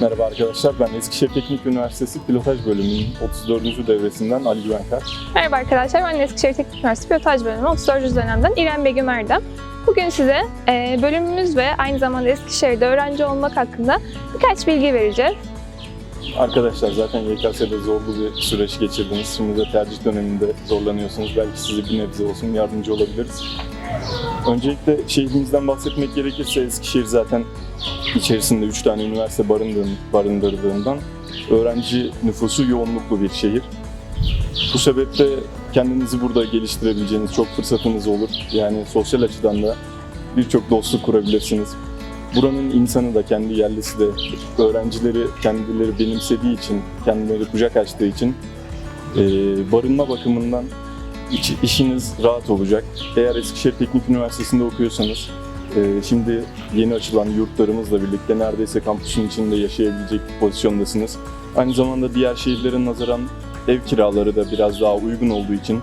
Merhaba arkadaşlar, ben Eskişehir Teknik Üniversitesi Pilotaj Bölümünün 34. devresinden Ali Güvenkar. Merhaba arkadaşlar, ben Eskişehir Teknik Üniversitesi Pilotaj Bölümü 34. dönemden İrem Begüm Erdem. Bugün size e, bölümümüz ve aynı zamanda Eskişehir'de öğrenci olmak hakkında birkaç bilgi vereceğiz. Arkadaşlar zaten YKS'de zorlu bir süreç geçirdiniz. Şimdi de tercih döneminde zorlanıyorsunuz. Belki size bir nebze olsun yardımcı olabiliriz. Öncelikle şehrimizden bahsetmek gerekirse Eskişehir zaten içerisinde 3 tane üniversite barındırdığından öğrenci nüfusu yoğunluklu bir şehir. Bu sebeple kendinizi burada geliştirebileceğiniz çok fırsatınız olur. Yani sosyal açıdan da birçok dostluk kurabilirsiniz. Buranın insanı da kendi yerlisi de öğrencileri kendileri benimsediği için, kendileri kucak açtığı için barınma bakımından iç- işiniz rahat olacak. Eğer Eskişehir Teknik Üniversitesi'nde okuyorsanız e, şimdi yeni açılan yurtlarımızla birlikte neredeyse kampüsün içinde yaşayabilecek pozisyondasınız. Aynı zamanda diğer şehirlerin nazaran ev kiraları da biraz daha uygun olduğu için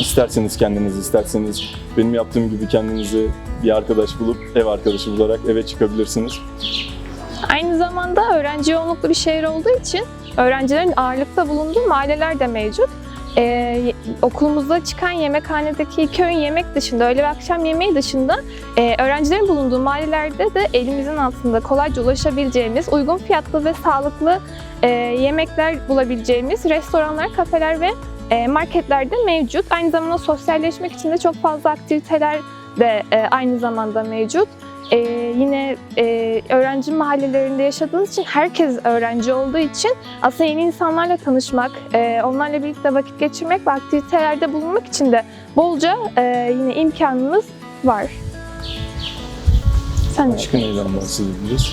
isterseniz kendiniz, isterseniz benim yaptığım gibi kendinize bir arkadaş bulup ev arkadaşı bularak eve çıkabilirsiniz. Aynı zamanda öğrenci yoğunluklu bir şehir olduğu için öğrencilerin ağırlıkta bulunduğu mahalleler de mevcut. Ee, okulumuzda çıkan yemekhanedeki iki yemek dışında, öğle ve akşam yemeği dışında e, öğrencilerin bulunduğu mahallelerde de elimizin altında kolayca ulaşabileceğimiz, uygun fiyatlı ve sağlıklı e, yemekler bulabileceğimiz restoranlar, kafeler ve e, marketler de mevcut. Aynı zamanda sosyalleşmek için de çok fazla aktiviteler de e, aynı zamanda mevcut. E, yine e, öğrenci mahallelerinde yaşadığınız için herkes öğrenci olduğu için aslında yeni insanlarla tanışmak, e, onlarla birlikte vakit geçirmek ve aktivitelerde bulunmak için de bolca e, yine imkanınız var. Sen. Başka neyden bahsedebiliriz?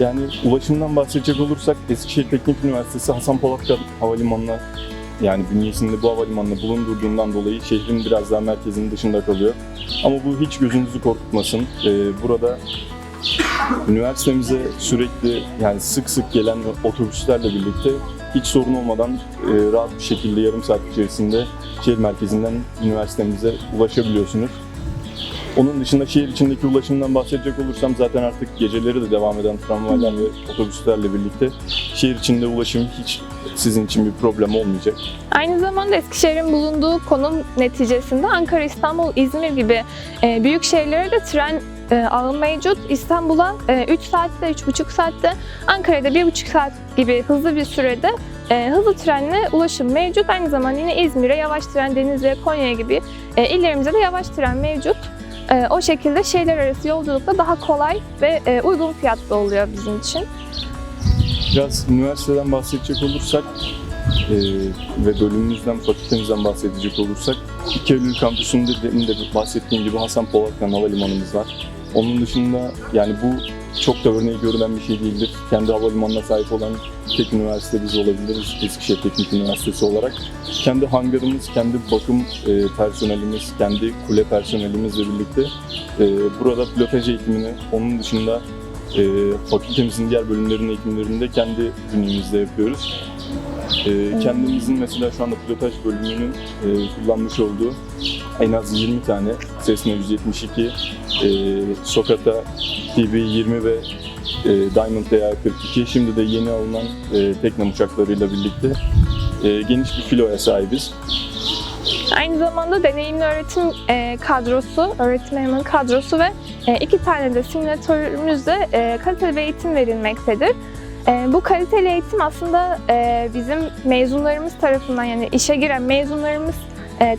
Yani ulaşımdan bahsedecek olursak Eskişehir Teknik Üniversitesi Hasan Polat Havalimanı'na yani bünyesinde bu havalimanını bulundurduğundan dolayı şehrin biraz daha merkezinin dışında kalıyor. Ama bu hiç gözünüzü korkutmasın. Ee, burada üniversitemize sürekli yani sık sık gelen otobüslerle birlikte hiç sorun olmadan e, rahat bir şekilde yarım saat içerisinde şehir merkezinden üniversitemize ulaşabiliyorsunuz. Onun dışında şehir içindeki ulaşımdan bahsedecek olursam zaten artık geceleri de devam eden tramvaylar ve otobüslerle birlikte şehir içinde ulaşım hiç sizin için bir problem olmayacak. Aynı zamanda Eskişehir'in bulunduğu konum neticesinde Ankara, İstanbul, İzmir gibi e, büyük şehirlere de tren e, ağı mevcut. İstanbul'a 3 saatte, 3,5 saatte, Ankara'da 1,5 saat gibi hızlı bir sürede e, hızlı trenle ulaşım mevcut. Aynı zamanda yine İzmir'e yavaş tren, Denizli'ye, Konya'ya gibi e, illerimize de yavaş tren mevcut. E, o şekilde şehirler arası yolculukta daha kolay ve e, uygun fiyatlı oluyor bizim için. Biraz üniversiteden bahsedecek olursak e, ve bölümümüzden, fakültemizden bahsedecek olursak 2 Eylül kampüsünde demin de bahsettiğim gibi Hasan Polatkan Havalimanımız var. Onun dışında yani bu çok da örneği görülen bir şey değildir. Kendi havalimanına sahip olan tek üniversite biz olabiliriz Eskişehir Teknik Üniversitesi olarak. Kendi hangarımız, kendi bakım e, personelimiz, kendi kule personelimizle birlikte e, burada pilotaj eğitimini, onun dışında e, fakültemizin diğer bölümlerin eğitimlerini de kendi bünyemizde yapıyoruz. E, kendimizin mesela şu anda pilotaj bölümünün e, kullanmış olduğu en az 20 tane Cessna 172, e, Sokata TB20 ve e, Diamond DA42 şimdi de yeni alınan e, Teknam uçaklarıyla birlikte e, geniş bir filoya sahibiz. Aynı zamanda deneyimli öğretim e, kadrosu, öğretim elemanı kadrosu ve e, iki tane de simülatörümüzde e, kaliteli bir eğitim verilmektedir. E, bu kaliteli eğitim aslında e, bizim mezunlarımız tarafından yani işe giren mezunlarımız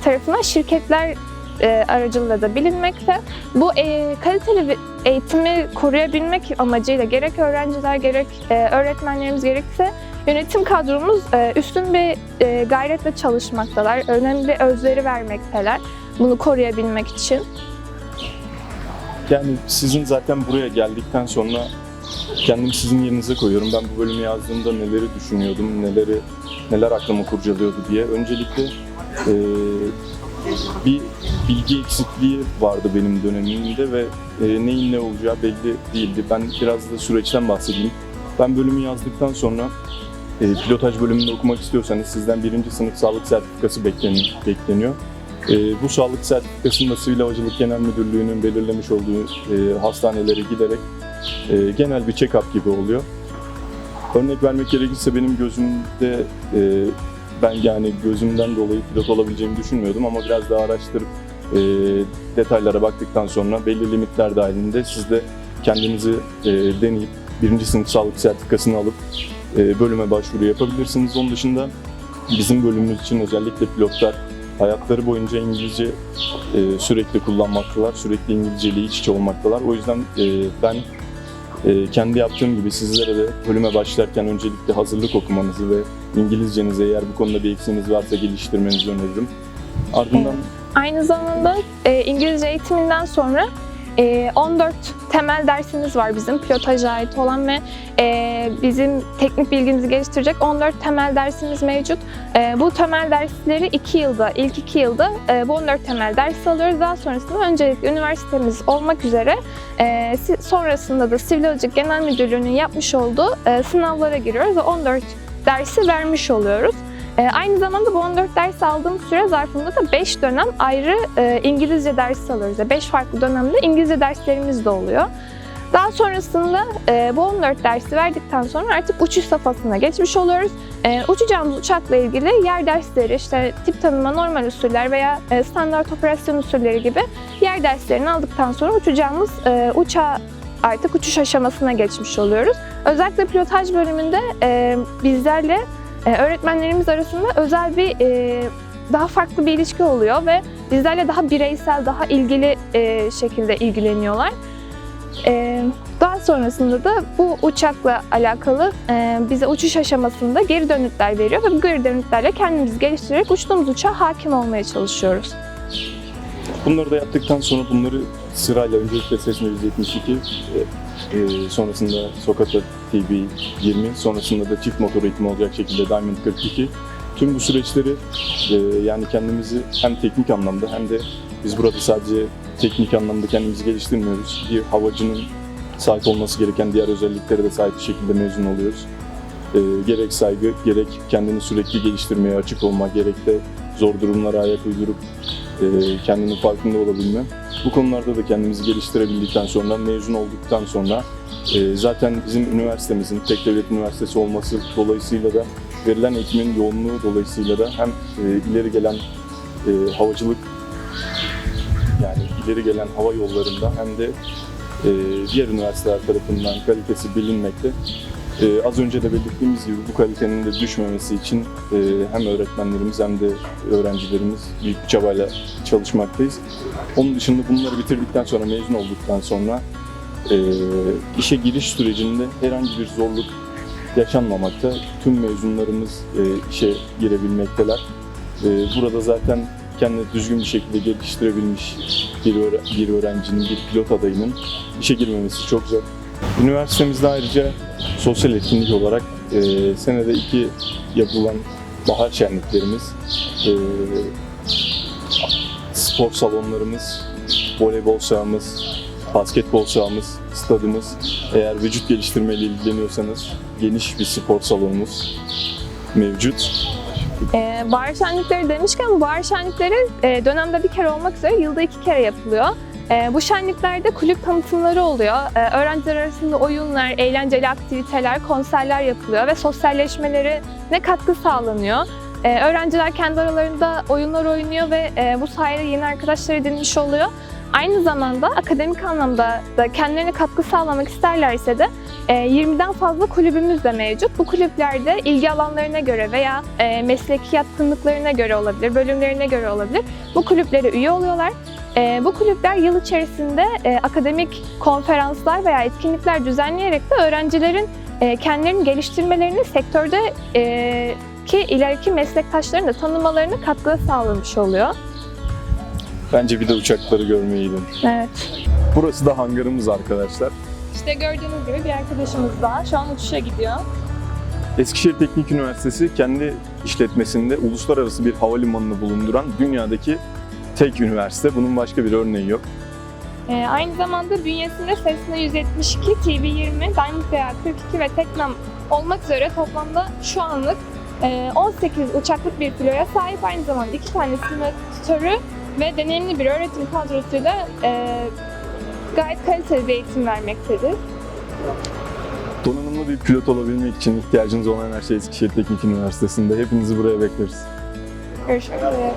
tarafından şirketler e, aracılığıyla da bilinmekte. Bu e, kaliteli eğitimi koruyabilmek amacıyla gerek öğrenciler gerek e, öğretmenlerimiz gerekse Yönetim kadromuz e, üstün bir e, gayretle çalışmaktalar. Önemli özveri vermekteler bunu koruyabilmek için. Yani sizin zaten buraya geldikten sonra kendimi sizin yerinize koyuyorum. Ben bu bölümü yazdığımda neleri düşünüyordum, neleri neler aklıma kurcalıyordu diye. Öncelikle e, bir bilgi eksikliği vardı benim dönemimde ve e, neyin ne olacağı belli değildi. Ben biraz da süreçten bahsedeyim. Ben bölümü yazdıktan sonra e, pilotaj bölümünde okumak istiyorsanız sizden birinci sınıf sağlık sertifikası bekleniyor. E, bu sağlık sertifikasını da Sivil Havacılık Genel Müdürlüğü'nün belirlemiş olduğu e, hastanelere giderek e, genel bir check-up gibi oluyor. Örnek vermek gerekirse benim gözümde e, ben yani gözümden dolayı pilot olabileceğimi düşünmüyordum ama biraz daha araştırıp e, detaylara baktıktan sonra belli limitler dahilinde siz de kendinizi e, deneyip birinci sınıf sağlık sertifikasını alıp e, bölüme başvuru yapabilirsiniz. Onun dışında bizim bölümümüz için özellikle pilotlar hayatları boyunca İngilizce e, sürekli kullanmaktalar, sürekli İngilizce ile iç içe olmaktalar. O yüzden e, ben kendi yaptığım gibi sizlere de bölüme başlarken öncelikle hazırlık okumanızı ve İngilizcenizi eğer bu konuda bir eksiğiniz varsa geliştirmenizi öneririm. Ardından Aynı zamanda e, İngilizce eğitiminden sonra 14 temel dersimiz var bizim pilotaja ait olan ve e, bizim teknik bilgimizi geliştirecek 14 temel dersimiz mevcut. E, bu temel dersleri 2 yılda, ilk 2 yılda e, bu 14 temel ders alıyoruz. Daha sonrasında öncelikle üniversitemiz olmak üzere e, sonrasında da Sivil Havacılık Genel Müdürlüğü'nün yapmış olduğu sınavlara giriyoruz ve 14 dersi vermiş oluyoruz. E, aynı zamanda bu 14 ders aldığım süre zarfında da 5 dönem ayrı e, İngilizce dersi alıyoruz. 5 farklı dönemde İngilizce derslerimiz de oluyor. Daha sonrasında e, bu 14 dersi verdikten sonra artık uçuş safhasına geçmiş oluyoruz. E, uçacağımız uçakla ilgili yer dersleri, işte tip tanıma, normal usuller veya e, standart operasyon usulleri gibi yer derslerini aldıktan sonra uçacağımız uçağa artık uçuş aşamasına geçmiş oluyoruz. Özellikle pilotaj bölümünde bizlerle e, öğretmenlerimiz arasında özel bir e, daha farklı bir ilişki oluyor ve bizlerle daha bireysel, daha ilgili e, şekilde ilgileniyorlar. E, daha sonrasında da bu uçakla alakalı e, bize uçuş aşamasında geri dönütler veriyor ve bu geri dönütlerle kendimizi geliştirerek uçtuğumuz uçağa hakim olmaya çalışıyoruz. Bunları da yaptıktan sonra bunları sırayla öncelikle Seçme 172, e, e, sonrasında Sokata TV 20, sonrasında da çift motor eğitimi olacak şekilde Diamond 42. Tüm bu süreçleri e, yani kendimizi hem teknik anlamda hem de biz burada sadece teknik anlamda kendimizi geliştirmiyoruz. Bir havacının sahip olması gereken diğer özelliklere de sahip bir şekilde mezun oluyoruz. E, gerek saygı, gerek kendini sürekli geliştirmeye açık olma, gerek de zor durumlara ayak uydurup kendinin farkında olabilme. Bu konularda da kendimizi geliştirebildikten sonra, mezun olduktan sonra e, zaten bizim üniversitemizin tek devlet üniversitesi olması dolayısıyla da verilen eğitimin yoğunluğu dolayısıyla da hem e, ileri gelen e, havacılık yani ileri gelen hava yollarında hem de diğer üniversiteler tarafından kalitesi bilinmekte. E, az önce de belirttiğimiz gibi bu kalitenin de düşmemesi için e, hem öğretmenlerimiz hem de öğrencilerimiz büyük bir çabayla çalışmaktayız. Onun dışında bunları bitirdikten sonra, mezun olduktan sonra e, işe giriş sürecinde herhangi bir zorluk yaşanmamakta. Tüm mezunlarımız e, işe girebilmekteler. E, burada zaten kendini düzgün bir şekilde geliştirebilmiş bir öğrencinin, bir pilot adayının işe girmemesi çok zor. Üniversitemizde ayrıca sosyal etkinlik olarak e, senede iki yapılan bahar şenliklerimiz, e, spor salonlarımız, voleybol sahamız, basketbol sahamız, stadımız, eğer vücut geliştirmeyle ilgileniyorsanız geniş bir spor salonumuz mevcut. Ee, bahar şenlikleri demişken bahar şenlikleri e, dönemde bir kere olmak üzere yılda iki kere yapılıyor. Ee, bu şenliklerde kulüp tanıtımları oluyor. Ee, öğrenciler arasında oyunlar, eğlenceli aktiviteler, konserler yapılıyor ve sosyalleşmelerine katkı sağlanıyor. Ee, öğrenciler kendi aralarında oyunlar oynuyor ve e, bu sayede yeni arkadaşlar edinmiş oluyor. Aynı zamanda akademik anlamda da kendilerine katkı sağlamak isterlerse de e, 20'den fazla kulübümüz de mevcut. Bu kulüplerde ilgi alanlarına göre veya e, mesleki yatkınlıklarına göre olabilir, bölümlerine göre olabilir. Bu kulüplere üye oluyorlar. E, bu kulüpler yıl içerisinde e, akademik konferanslar veya etkinlikler düzenleyerek de öğrencilerin e, kendilerini geliştirmelerini sektörde e, ki ileriki meslektaşlarını da tanımalarına katkı sağlamış oluyor. Bence bir de uçakları görmeyeydin. Evet. Burası da hangarımız arkadaşlar. İşte gördüğünüz gibi bir arkadaşımız daha şu an uçuşa gidiyor. Eskişehir Teknik Üniversitesi kendi işletmesinde uluslararası bir havalimanını bulunduran dünyadaki tek üniversite. Bunun başka bir örneği yok. Ee, aynı zamanda bünyesinde Cessna 172, TB20, Diamond BA42 ve Teknam olmak üzere toplamda şu anlık e, 18 uçaklık bir filoya sahip aynı zamanda iki tane simülatörü ve deneyimli bir öğretim kadrosuyla e, gayet kaliteli bir eğitim vermektedir. Donanımlı bir pilot olabilmek için ihtiyacınız olan her şey Eskişehir Teknik Üniversitesi'nde. Hepinizi buraya bekleriz. Görüşmek üzere.